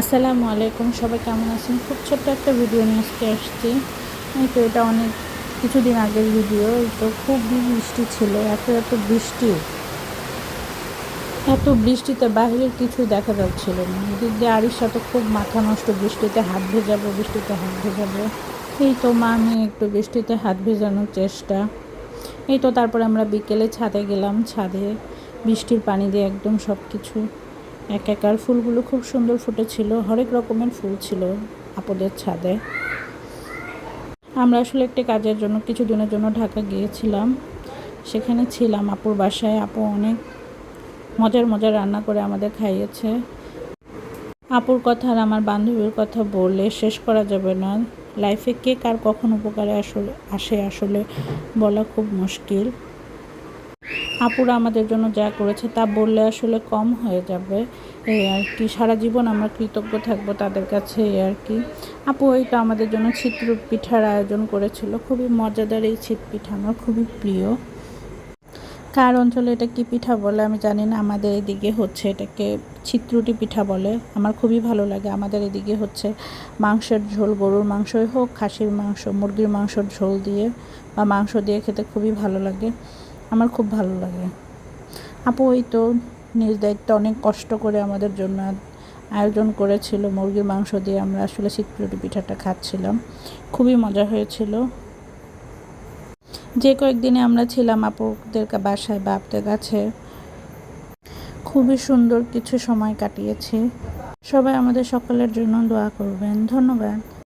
আসসালামু আলাইকুম, সবাই কেমন আছেন? খুব ছোট্ট একটা ভিডিও নিয়ে আজকে আসছি। তো এটা অনেক কিছুদিন আগের ভিডিও তো খুব বৃষ্টি ছিল, এত এত বৃষ্টি। এত বৃষ্টিতে বাইরের কিছু দেখা যাচ্ছিল না। এদিক দিয়ে আরির সাথে খুব মাথা নষ্ট, বৃষ্টিতে হাত ভেজাবো, বৃষ্টিতে হাত ভেজাবো। এই তো মা আমি একটু বৃষ্টিতে হাত ভেজানোর চেষ্টা। এই তো তারপরে আমরা বিকেলে ছাদে গেলাম, ছাদে বৃষ্টির পানি দিয়ে একদম সব কিছু এক একার ফুলগুলো খুব সুন্দর ফুটেছিল, হরেক রকমের ফুল ছিল আপদের ছাদে। আমরা আসলে একটি কাজের জন্য, কিছু দিনের জন্য ঢাকা গিয়েছিলাম। সেখানে ছিলাম আপুর বাসায়। আপু অনেক মজার মজার রান্না করে আমাদের খাইয়েছে। আপুর কথা আর আমার বান্ধবীর কথা বললে শেষ করা যাবে না। লাইফে কে কার কখন উপকারে আসলে, আসে আসলে বলা খুব মুশকিল। আপুরা আমাদের জন্য যা করেছে তা বললে আসলে কম হয়ে যাবে, এই আর কি। সারা জীবন আমরা কৃতজ্ঞ থাকব তাদের কাছে, এই আর কি। আপু, এইটা আমাদের জন্য ছিত্র পিঠার আয়োজন করেছিল। খুবই মজাদার এই ছিট পিঠা আমার, খুবই প্রিয়। কার অঞ্চলে এটা কি পিঠা বলে আমি জানি না। আমাদের এদিকে হচ্ছে এটাকে ছিত্রুটি পিঠা বলে। আমার খুবই ভালো লাগে। আমাদের এদিকে হচ্ছে মাংসের ঝোল, গরুর মাংসই হোক, খাসির মাংস, মুরগির মাংসর ঝোল দিয়ে বা মাংস দিয়ে খেতে খুবই ভালো লাগে। আমার খুব ভালো লাগে। আপু ওই তো নিজ দায়িত্ব অনেক কষ্ট করে আমাদের জন্য আয়োজন করেছিল। মুরগির মাংস দিয়ে আমরা আসলে শীতপুরি পিঠাটা খাচ্ছিলাম। খুবই মজা হয়েছিল। যে কয়েকদিনে আমরা ছিলাম আপুদের বাসায় বা আপনাদের কাছে। খুবই সুন্দর কিছু সময় কাটিয়েছি। সবাই আমাদের সকলের জন্য দোয়া করবেন। ধন্যবাদ।